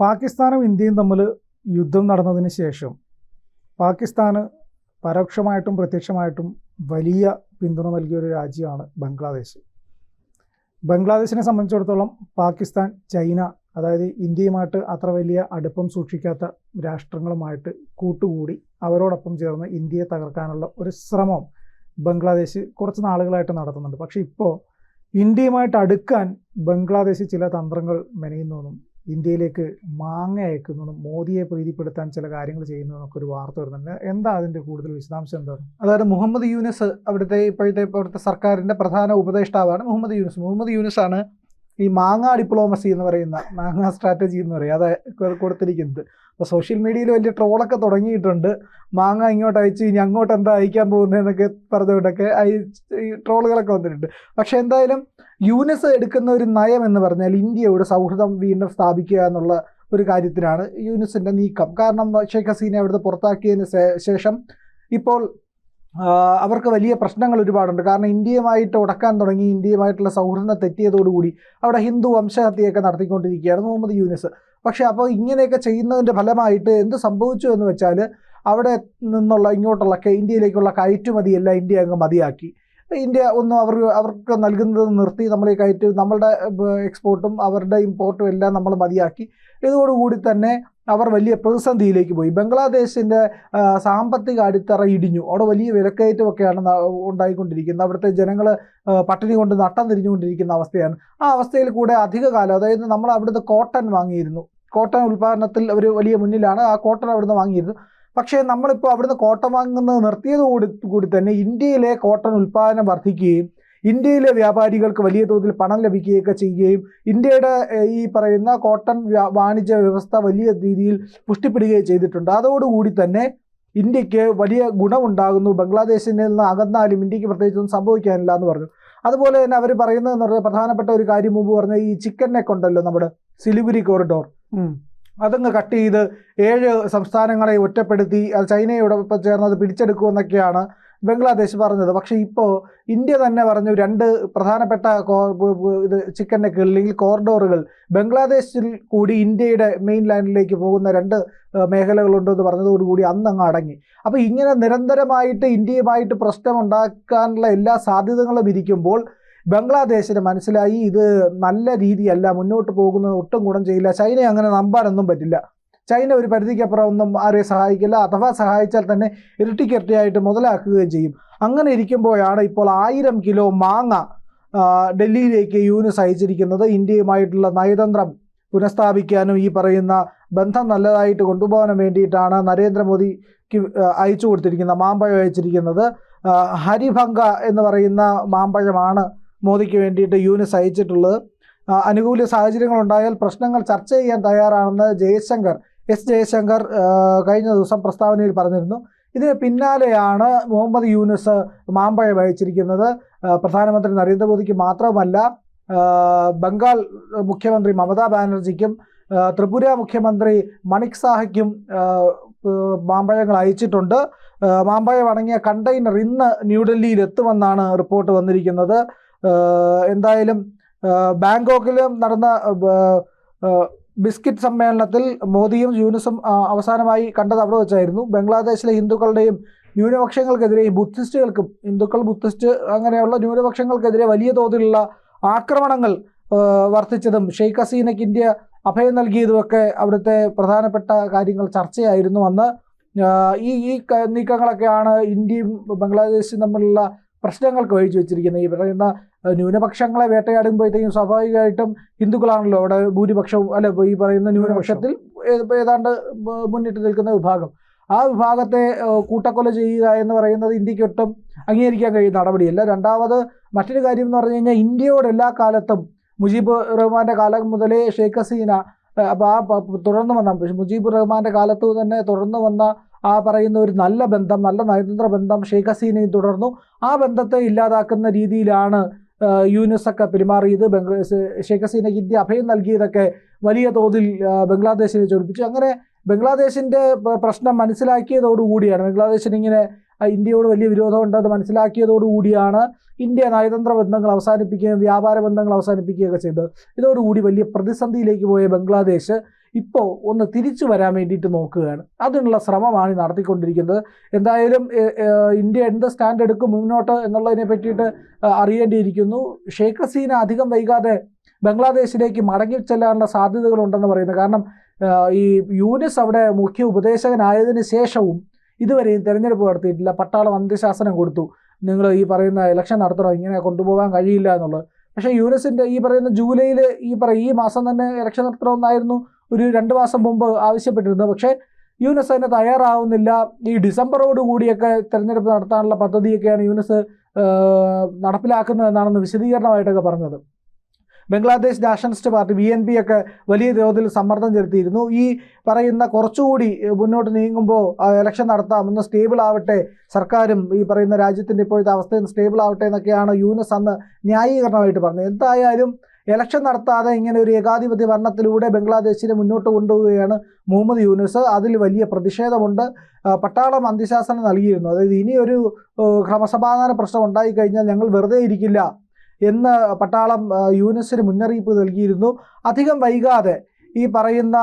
പാകിസ്ഥാനും ഇന്ത്യയും തമ്മിൽ യുദ്ധം നടന്നതിന് ശേഷം പാകിസ്ഥാന് പരോക്ഷമായിട്ടും പ്രത്യക്ഷമായിട്ടും വലിയ പിന്തുണ നൽകിയ ഒരു രാജ്യമാണ് ബംഗ്ലാദേശ്. ബംഗ്ലാദേശിനെ സംബന്ധിച്ചിടത്തോളം പാകിസ്ഥാൻ ചൈന അതായത് ഇന്ത്യയുമായിട്ട് അത്ര വലിയ അടുപ്പം സൂക്ഷിക്കാത്ത രാഷ്ട്രങ്ങളുമായിട്ട് കൂട്ടുകൂടി അവരോടൊപ്പം ചേർന്ന് ഇന്ത്യയെ തകർക്കാനുള്ള ഒരു ശ്രമം ബംഗ്ലാദേശ് കുറച്ച് നാളുകളായിട്ട് നടത്തുന്നുണ്ട്. പക്ഷേ ഇപ്പോൾ ഇന്ത്യയുമായിട്ട് അടുക്കാൻ ബംഗ്ലാദേശ് ചില തന്ത്രങ്ങൾ മെനയുന്നതെന്നും ഇന്ത്യയിലേക്ക് മാങ്ങ അയക്കുന്നതും മോദിയെ പ്രീതിപ്പെടുത്താൻ ചില കാര്യങ്ങൾ ചെയ്യുന്നതെന്നൊക്കെ ഒരു വാർത്ത വരുന്നുണ്ട്. എന്താ അതിന്റെ കൂടുതൽ വിശദാംശം എന്താണ് അതായത് മുഹമ്മദ് യൂനിസ് അവിടുത്തെ ഇപ്പോഴത്തെ ഇപ്പോഴത്തെ സർക്കാരിന്റെ പ്രധാന ഉപദേഷ്ടാവാണ് മുഹമ്മദ് യൂനിസ്. മുഹമ്മദ് യൂനിസ് ആണ് ഈ മാങ്ങ ഡിപ്ലോമസി എന്ന് പറയുന്ന മാങ്ങ സ്ട്രാറ്റജി എന്ന് പറയും. അത് കൊടുത്തിരിക്കുന്നത്. അപ്പോൾ സോഷ്യൽ മീഡിയയിൽ വലിയ ട്രോളൊക്കെ തുടങ്ങിയിട്ടുണ്ട്. മാങ്ങ ഇങ്ങോട്ട് അയച്ച് ഇനി അങ്ങോട്ട് എന്താ അയക്കാൻ പോകുന്നതെന്നൊക്കെ പറഞ്ഞുകൊണ്ടൊക്കെ ഈ ട്രോളുകളൊക്കെ വന്നിട്ടുണ്ട്. പക്ഷേ എന്തായാലും യുനെസ് എടുക്കുന്ന ഒരു നയം എന്ന് പറഞ്ഞാൽ ഇന്ത്യയുടെ സൗഹൃദം വീണ്ടും സ്ഥാപിക്കുക എന്നുള്ള ഒരു കാര്യത്തിനാണ് യുനെസിന്റെ നീക്കം. കാരണം ഷെയ്ഖ് ഹസീനെ അവിടുത്തെ പുറത്താക്കിയതിന് ശേഷം ഇപ്പോൾ അവർക്ക് വലിയ പ്രശ്നങ്ങൾ ഒരുപാടുണ്ട്. കാരണം ഇന്ത്യയുമായിട്ട് ഉടക്കാൻ തുടങ്ങി ഇന്ത്യയുമായിട്ടുള്ള സൗഹൃദം തെറ്റിയതോടുകൂടി അവിടെ ഹിന്ദു വംശഹത്യയൊക്കെ നടത്തിക്കൊണ്ടിരിക്കുകയാണ് മുഹമ്മദ് യൂനിസ്. പക്ഷേ അപ്പോൾ ഇങ്ങനെയൊക്കെ ചെയ്യുന്നതിന്റെ ഫലമായിട്ട് എന്ത് സംഭവിച്ചു എന്ന് വെച്ചാൽ അവിടെ നിന്നുള്ള ഇങ്ങോട്ടുള്ള ഇന്ത്യയിലേക്കുള്ള കയറ്റുമതി എല്ലാം ഇന്ത്യ അങ്ങ് മതിയാക്കി. ഇന്ത്യ ഒന്നും അവർ അവർക്ക് നൽകുന്നത് നിർത്തി നമ്മളെ കയറ്റ് നമ്മളുടെ എക്സ്പോർട്ടും അവരുടെ ഇമ്പോർട്ടും എല്ലാം നമ്മൾ മതിയാക്കി. ഇതോടുകൂടി തന്നെ അവർ വലിയ പ്രതിസന്ധിയിലേക്ക് പോയി. ബംഗ്ലാദേശിന്റെ സാമ്പത്തിക അടിത്തറ ഇടിഞ്ഞു. അവിടെ വലിയ വിലക്കയറ്റമൊക്കെയാണ് ഉണ്ടായിക്കൊണ്ടിരിക്കുന്നത്. അവിടുത്തെ ജനങ്ങൾ പട്ടിണി കൊണ്ട് നട്ടം തിരിഞ്ഞുകൊണ്ടിരിക്കുന്ന അവസ്ഥയാണ്. ആ അവസ്ഥയിൽ കൂടെ അധിക കാലം അതായത് നമ്മൾ അവിടുത്തെ കോട്ടൺ വാങ്ങിയിരുന്നു. കോട്ടൺ ഉൽപ്പാദനത്തിൽ അവർ വലിയ മുന്നിലാണ്. ആ കോട്ടൺ അവിടുന്ന് വാങ്ങിയിരുന്നു പക്ഷേ നമ്മളിപ്പോൾ അവിടുന്ന് കോട്ടൺ വാങ്ങുന്നത് നിർത്തിയത് കൂടി കൂടി തന്നെ ഇന്ത്യയിലെ കോട്ടൺ ഉൽപ്പാദനം വർദ്ധിക്കുകയും ഇന്ത്യയിലെ വ്യാപാരികൾക്ക് വലിയ തോതിൽ പണം ലഭിക്കുകയൊക്കെ ചെയ്യുകയും ഇന്ത്യയുടെ ഈ പറയുന്ന കോട്ടൺ വാണിജ്യ വ്യവസ്ഥ വലിയ രീതിയിൽ പുഷ്ടിപ്പെടുകയും ചെയ്തിട്ടുണ്ട്. അതോടുകൂടി തന്നെ ഇന്ത്യയ്ക്ക് വലിയ ഗുണമുണ്ടാകുന്നു. ബംഗ്ലാദേശിൽ നിന്ന് അകന്നാലും ഇന്ത്യയ്ക്ക് പ്രത്യേകിച്ചൊന്നും സംഭവിക്കാനില്ല എന്ന് പറഞ്ഞു. അതുപോലെ തന്നെ അവർ പറയുന്നത് പ്രധാനപ്പെട്ട ഒരു കാര്യം മുമ്പ് പറഞ്ഞ ഈ ചിക്കനെ കൊണ്ടല്ലോ നമ്മുടെ സിലിഗുരി കോറിഡോർ അതങ്ങ് കട്ട് ചെയ്ത് ഏഴ് സംസ്ഥാനങ്ങളെ ഒറ്റപ്പെടുത്തി അത് ചൈനയോടൊപ്പം ചേർന്ന് അത് പിടിച്ചെടുക്കുമെന്നൊക്കെയാണ് ബംഗ്ലാദേശ് പറഞ്ഞത്. പക്ഷേ ഇപ്പോൾ ഇന്ത്യ തന്നെ പറഞ്ഞു രണ്ട് പ്രധാനപ്പെട്ട ഇത് ചിക്കൻ നെക്ക് അല്ലെങ്കിൽ കോറിഡോറുകൾ. ബംഗ്ലാദേശിൽ കൂടി ഇന്ത്യയുടെ മെയിൻ ലാൻഡിലേക്ക് പോകുന്ന രണ്ട് മേഖലകളുണ്ടെന്ന് പറഞ്ഞതോടുകൂടി അന്ന് അങ്ങ് അടങ്ങി. അപ്പോൾ ഇങ്ങനെ നിരന്തരമായിട്ട് ഇന്ത്യയുമായിട്ട് പ്രശ്നമുണ്ടാക്കാനുള്ള എല്ലാ സാധ്യതകളും ഇരിക്കുമ്പോൾ ബംഗ്ലാദേശിന് മനസ്സിലായി ഇത് നല്ല രീതിയല്ല മുന്നോട്ട് പോകുന്നത് ഒട്ടും ഗുണം ചെയ്യില്ല. ചൈനയെ അങ്ങനെ നമ്പാനൊന്നും പറ്റില്ല. ചൈന ഒരു പരിധിക്കപ്പുറം ഒന്നും ആരെയും സഹായിക്കില്ല. അഥവാ സഹായിച്ചാൽ തന്നെ ഇരട്ടിക്കിരട്ടിയായിട്ട് മുതലാക്കുകയും ചെയ്യും. അങ്ങനെ ഇരിക്കുമ്പോഴാണ് ഇപ്പോൾ ആയിരം കിലോ മാങ്ങ ഡൽഹിയിലേക്ക് യൂനിസ് അയച്ചിരിക്കുന്നത്. ഇന്ത്യയുമായിട്ടുള്ള നയതന്ത്രം പുനഃസ്ഥാപിക്കാനും ഈ പറയുന്ന ബന്ധം നല്ലതായിട്ട് കൊണ്ടുപോകാനും വേണ്ടിയിട്ടാണ് നരേന്ദ്രമോദിക്ക് അയച്ചു കൊടുത്തിരിക്കുന്ന മാമ്പഴം അയച്ചിരിക്കുന്നത്. ഹരിഭംഗ എന്ന് പറയുന്ന മാമ്പഴമാണ് മോദിക്ക് വേണ്ടിയിട്ട് യൂനിസ് അയച്ചിട്ടുള്ളത്. അനുകൂല സാഹചര്യങ്ങൾ ഉണ്ടായാൽ പ്രശ്നങ്ങൾ ചർച്ച ചെയ്യാൻ തയ്യാറാണെന്ന് ജയശങ്കർ എസ് ജയശങ്കർ കഴിഞ്ഞ ദിവസം പ്രസ്താവനയിൽ പറഞ്ഞിരുന്നു. ഇതിന് പിന്നാലെയാണ് മുഹമ്മദ് യൂനിസ് മാമ്പഴം അയച്ചിരിക്കുന്നത്. പ്രധാനമന്ത്രി നരേന്ദ്രമോദിക്ക് മാത്രമല്ല ബംഗാൾ മുഖ്യമന്ത്രി മമതാ ബാനർജിക്കും ത്രിപുര മുഖ്യമന്ത്രി മണിക് സാഹയ്ക്കും മാമ്പഴങ്ങൾ അയച്ചിട്ടുണ്ട്. മാമ്പഴം അടങ്ങിയ കണ്ടെയ്നർ ഇന്ന് ന്യൂഡൽഹിയിൽ എത്തുമെന്നാണ് റിപ്പോർട്ട് വന്നിരിക്കുന്നത്. എന്തായാലും ബാങ്കോക്കിൽ നടന്ന ഏഹ്, സമ്മേളനത്തിൽ മോദിയും യൂനിസും അവസാനമായി കണ്ടത് അവിടെ വെച്ചായിരുന്നു. ബംഗ്ലാദേശിലെ ഹിന്ദുക്കളുടെയും ന്യൂനപക്ഷങ്ങൾക്കെതിരെയും ബുദ്ധിസ്റ്റുകൾക്കും ഹിന്ദുക്കൾ ബുദ്ധിസ്റ്റ് അങ്ങനെയുള്ള ന്യൂനപക്ഷങ്ങൾക്കെതിരെ വലിയ തോതിലുള്ള ആക്രമണങ്ങൾ വർദ്ധിച്ചതും ഷെയ്ഖ് ഹസീനയ്ക്ക് ഇന്ത്യ അഭയം നൽകിയതുമൊക്കെ അവിടുത്തെ പ്രധാനപ്പെട്ട കാര്യങ്ങൾ ചർച്ചയായിരുന്നു അന്ന്. ഈ ഈ നീക്കങ്ങളൊക്കെയാണ് ഇന്ത്യയും ബംഗ്ലാദേശും തമ്മിലുള്ള പ്രശ്നങ്ങൾക്ക് വഴിച്ചു വെച്ചിരിക്കുന്നത്. ഈ പറയുന്ന ന്യൂനപക്ഷങ്ങളെ വേട്ടയാടുമ്പോഴത്തേക്കും സ്വാഭാവികമായിട്ടും ഹിന്ദുക്കളാണല്ലോ അവിടെ ഭൂരിപക്ഷവും അല്ല ഈ പറയുന്ന ന്യൂനപക്ഷത്തിൽ ഏതാണ്ട് മുന്നിട്ട് നിൽക്കുന്ന വിഭാഗം. ആ വിഭാഗത്തെ കൂട്ടക്കൊല ചെയ്യുക എന്ന് പറയുന്നത് ഇന്ത്യയ്ക്ക് ഒട്ടും അംഗീകരിക്കാൻ കഴിയുന്ന നടപടിയല്ല. രണ്ടാമത് മറ്റൊരു കാര്യം എന്ന് പറഞ്ഞു കഴിഞ്ഞാൽ ഇന്ത്യയോട് എല്ലാ കാലത്തും മുജീബ് റഹ്മാന്റെ കാലം മുതലേ ഷെയ്ഖ് ഹസീന അപ്പോൾ ആ തുടർന്ന് വന്ന മുജീബ് റഹ്മാന്റെ കാലത്ത് തന്നെ തുടർന്ന് വന്ന ആ പറയുന്ന ഒരു നല്ല ബന്ധം നല്ല നയതന്ത്ര ബന്ധം ഷെയ്ഖ് ഹസീനയും തുടർന്നു. ആ ബന്ധത്തെ ഇല്ലാതാക്കുന്ന രീതിയിലാണ് യൂനിസൊക്കെ പെരുമാറിയത്. ബംഗ്ലാ ഷെയ്ഖ് ഹസീനയ്ക്ക് ഇന്ത്യ അഭയം നൽകിയതൊക്കെ വലിയ തോതിൽ ബംഗ്ലാദേശിനെ ചൊടിപ്പിച്ചു. അങ്ങനെ ബംഗ്ലാദേശിന്റെ പ്രശ്നം മനസ്സിലാക്കിയതോടുകൂടിയാണ് ബംഗ്ലാദേശിന് ഇങ്ങനെ ഇന്ത്യയോട് വലിയ വിരോധമുണ്ടെന്ന് മനസ്സിലാക്കിയതോടുകൂടിയാണ് ഇന്ത്യ നയതന്ത്ര ബന്ധങ്ങൾ അവസാനിപ്പിക്കുകയും വ്യാപാര ബന്ധങ്ങൾ അവസാനിപ്പിക്കുകയൊക്കെ ചെയ്തത്. ഇതോടുകൂടി വലിയ പ്രതിസന്ധിയിലേക്ക് പോയ ബംഗ്ലാദേശ് ഇപ്പോൾ ഒന്ന് തിരിച്ചു വരാൻ വേണ്ടിയിട്ട് നോക്കുകയാണ്. അതിനുള്ള ശ്രമമാണ് നടത്തിക്കൊണ്ടിരിക്കുന്നത്. എന്തായാലും ഇന്ത്യ എന്ത് സ്റ്റാൻഡ് എടുക്കും മുന്നോട്ട് എന്നുള്ളതിനെ പറ്റിയിട്ട് അറിയേണ്ടിയിരിക്കുന്നു. ഷെയ്ഖ് ഹസീന അധികം വൈകാതെ ബംഗ്ലാദേശിലേക്ക് മടങ്ങി ചെല്ലാനുള്ള സാധ്യതകളുണ്ടെന്ന് പറയുന്നത് കാരണം ഈ യൂനിസ് അവിടെ മുഖ്യ ഉപദേശകനായതിനു ശേഷവും ഇതുവരെയും തിരഞ്ഞെടുപ്പ് നടത്തിയിട്ടില്ല. പട്ടാള അന്ത്യശാസനം കൊടുത്തു. നിങ്ങൾ ഈ പറയുന്ന ഇലക്ഷൻ നടത്തണം? ഇങ്ങനെ കൊണ്ടുപോകാൻ കഴിയില്ല എന്നുള്ളത്. പക്ഷേ യൂനിസിന്റെ ഈ പറയുന്ന ജൂലൈയിൽ ഈ പറ ഈ മാസം തന്നെ ഇലക്ഷൻ നടത്തണമെന്നായിരുന്നു ഒരു രണ്ട് മാസം മുമ്പ് ആവശ്യപ്പെട്ടിരുന്നു. പക്ഷേ യൂനിസ് അതിന് തയ്യാറാവുന്നില്ല. ഈ ഡിസംബറോട് കൂടിയൊക്കെ തെരഞ്ഞെടുപ്പ് നടത്താനുള്ള പദ്ധതിയൊക്കെയാണ് യൂനിസ് നടപ്പിലാക്കുന്നതെന്നാണെന്ന് വിശദീകരണമായിട്ടൊക്കെ പറഞ്ഞത്. Bangladesh nationalist party B N P ഒക്കെ വലിയ തോതിൽ സമ്മർദ്ദം ചെലുത്തിയിരുന്നു. ഈ പറയുന്ന കുറച്ചുകൂടി മുന്നോട്ട് നീങ്ങുമ്പോൾ ഇലക്ഷൻ നടത്താം ഒന്ന് സ്റ്റേബിൾ ആവട്ടെ സർക്കാരും ഈ പറയുന്ന രാജ്യത്തിന്റെ ഇപ്പോഴത്തെ അവസ്ഥയിൽ സ്റ്റേബിൾ ആവട്ടെ എന്നൊക്കെയാണ് യൂനസ് അന്ന് ന്യായീകരണമായിട്ട് പറഞ്ഞത്. എന്തായാലും ഇലക്ഷൻ നടത്താതെ ഇങ്ങനെ ഒരു ഏകാധിപത്യ ഭരണത്തിലൂടെ ബംഗ്ലാദേശിനെ മുന്നോട്ട് കൊണ്ടുപോവുകയാണ് മുഹമ്മദ് യൂനുസ്. അതിൽ വലിയ പ്രതിഷേധമുണ്ട്. പട്ടാളം അന്ത്യശാസനം നൽകിയിരുന്നു. അതായത് ഇനിയൊരു ക്രമസമാധാന പ്രശ്നം ഉണ്ടായിക്കഴിഞ്ഞാൽ ഞങ്ങൾ വെറുതെ ഇരിക്കില്ല എന്ന് പട്ടാളം യൂനുസിന് മുന്നറിയിപ്പ് നൽകിയിരുന്നു. അധികം വൈകാതെ ഈ പറയുന്ന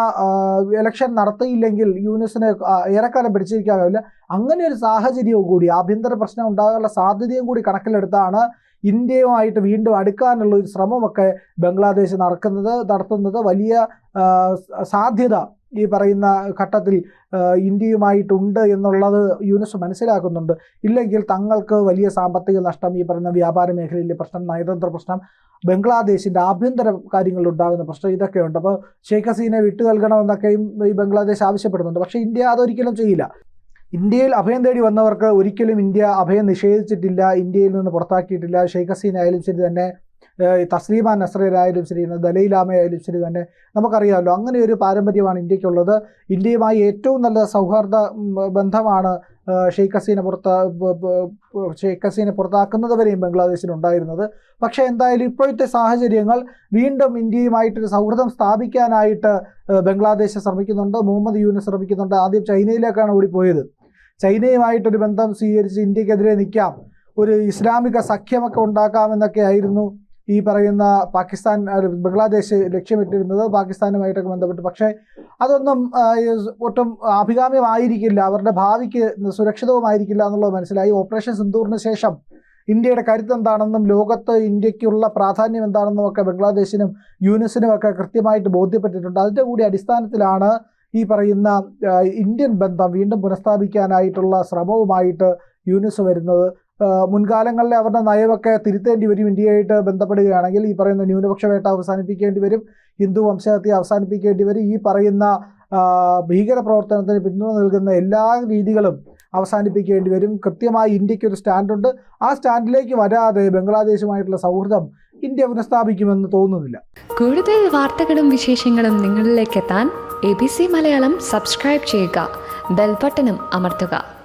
എലക്ഷൻ നടത്തിയില്ലെങ്കിൽ യൂനുസിന് ഏറെക്കാലം പിടിച്ചിരിക്കാനാവില്ല. അങ്ങനെ ഒരു സാഹചര്യവും കൂടി ആഭ്യന്തര പ്രശ്നം ഉണ്ടാകാനുള്ള സാധ്യതയും കൂടി കണക്കിലെടുത്താണ് ഇന്ത്യയുമായിട്ട് വീണ്ടും അടുക്കാനുള്ള ഒരു ശ്രമമൊക്കെ ബംഗ്ലാദേശ് നടക്കുന്നത് നടത്തുന്നത് വലിയ സാധ്യത ഈ പറയുന്ന ഘട്ടത്തിൽ ഇന്ത്യയുമായിട്ടുണ്ട് എന്നുള്ളത് യൂനിസ് മനസ്സിലാക്കുന്നുണ്ട്. ഇല്ലെങ്കിൽ തങ്ങൾക്ക് വലിയ സാമ്പത്തിക നഷ്ടം ഈ പറയുന്ന വ്യാപാര മേഖലയിലെ പ്രശ്നം നയതന്ത്ര പ്രശ്നം ബംഗ്ലാദേശിന്റെ ആഭ്യന്തര കാര്യങ്ങളിൽ ഉണ്ടാകുന്ന പ്രശ്നം ഇതൊക്കെയുണ്ട്. അപ്പോൾ ഷെയ്ഖ് ഹസീനെ വിട്ടു നൽകണമെന്നൊക്കെയും ഈ ബംഗ്ലാദേശ് ആവശ്യപ്പെടുന്നുണ്ട്. പക്ഷേ ഇന്ത്യ അതൊരിക്കലും ചെയ്യില്ല. ഇന്ത്യയിൽ അഭയം തേടി വന്നവർക്ക് ഒരിക്കലും ഇന്ത്യ അഭയം നിഷേധിച്ചിട്ടില്ല ഇന്ത്യയിൽ നിന്ന് പുറത്താക്കിയിട്ടില്ല. ഷെയ്ഖ് ഹസീന ആയാലും ശരി തന്നെ തസ്ലീമ നസ്രയായാലും ശരി ദലൈലാമയായാലും ശരി തന്നെ നമുക്കറിയാമല്ലോ അങ്ങനെ ഒരു പാരമ്പര്യമാണ് ഇന്ത്യക്കുള്ളത്. ഇന്ത്യയുമായി ഏറ്റവും നല്ല സൗഹാർദ്ദ ബന്ധമാണ് ഷെയ്ഖ് ഹസീന പുറത്ത ഷെയ്ഖ് ഹസീനെ പുറത്താക്കുന്നത് വരെയും ബംഗ്ലാദേശിനുണ്ടായിരുന്നത് പക്ഷേ എന്തായാലും ഇപ്പോഴത്തെ സാഹചര്യങ്ങൾ വീണ്ടും ഇന്ത്യയുമായിട്ടൊരു സൗഹൃദം സ്ഥാപിക്കാനായിട്ട് ബംഗ്ലാദേശ് ശ്രമിക്കുന്നുണ്ട്. മുഹമ്മദ് യൂനെ ശ്രമിക്കുന്നുണ്ട്. ആദ്യം ചൈനയിലേക്കാണ് ഓടിപ്പോയത്. ചൈനയുമായിട്ടൊരു ബന്ധം സ്വീകരിച്ച് ഇന്ത്യക്കെതിരെ നിൽക്കാം. ഒരു ഇസ്ലാമിക സഖ്യമൊക്കെ ഉണ്ടാക്കാമെന്നൊക്കെ ആയിരുന്നു ഈ പറയുന്ന പാകിസ്ഥാൻ ബംഗ്ലാദേശ് ലക്ഷ്യമിട്ടിരുന്നത് പാകിസ്ഥാനുമായിട്ടൊക്കെ ബന്ധപ്പെട്ട്. പക്ഷേ അതൊന്നും ഒട്ടും അഭികാമ്യമായിരിക്കില്ല അവരുടെ ഭാവിക്ക് സുരക്ഷിതവുമായിരിക്കില്ല എന്നുള്ളത് മനസ്സിലായി. ഓപ്പറേഷൻ സിന്ദൂറിന് ശേഷം ഇന്ത്യയുടെ കരുത്ത് എന്താണെന്നും ലോകത്ത് ഇന്ത്യക്കുള്ള പ്രാധാന്യം എന്താണെന്നും ഒക്കെ ബംഗ്ലാദേശിനും യൂനിസിനും ഒക്കെ കൃത്യമായിട്ട് ബോധ്യപ്പെട്ടിട്ടുണ്ട്. അതിന്റെ കൂടി അടിസ്ഥാനത്തിലാണ് ഈ പറയുന്ന ഇന്ത്യൻ ബന്ധം വീണ്ടും പുനഃസ്ഥാപിക്കാനായിട്ടുള്ള ശ്രമവുമായിട്ട് യൂനിസ് വരുന്നത്. മുൻകാലങ്ങളിലെ അവരുടെ നയമൊക്കെ തിരുത്തേണ്ടി വരും ഇന്ത്യയായിട്ട് ബന്ധപ്പെടുകയാണെങ്കിൽ ഈ പറയുന്ന ന്യൂനപക്ഷ വേട്ട അവസാനിപ്പിക്കേണ്ടി വരും ഹിന്ദു വംശഹത്യ അവസാനിപ്പിക്കേണ്ടി വരും ഈ പറയുന്ന ഭീകര പ്രവർത്തനത്തിന് പിന്തുണ നൽകുന്ന എല്ലാ രീതികളും അവസാനിപ്പിക്കേണ്ടി വരും. കൃത്യമായി ഇന്ത്യയ്ക്ക് ഒരു സ്റ്റാൻഡുണ്ട്. ആ സ്റ്റാൻഡിലേക്ക് വരാതെ ബംഗ്ലാദേശുമായിട്ടുള്ള സൗഹൃദം ഇന്ത്യ പുനഃസ്ഥാപിക്കുമെന്ന് തോന്നുന്നില്ല. കൂടുതൽ വാർത്തകളും വിശേഷങ്ങളും നിങ്ങളിലേക്ക് എത്താൻ A B C Malayalam subscribe ചെയ്യുക ബെൽബട്ടനും അമർത്തുക.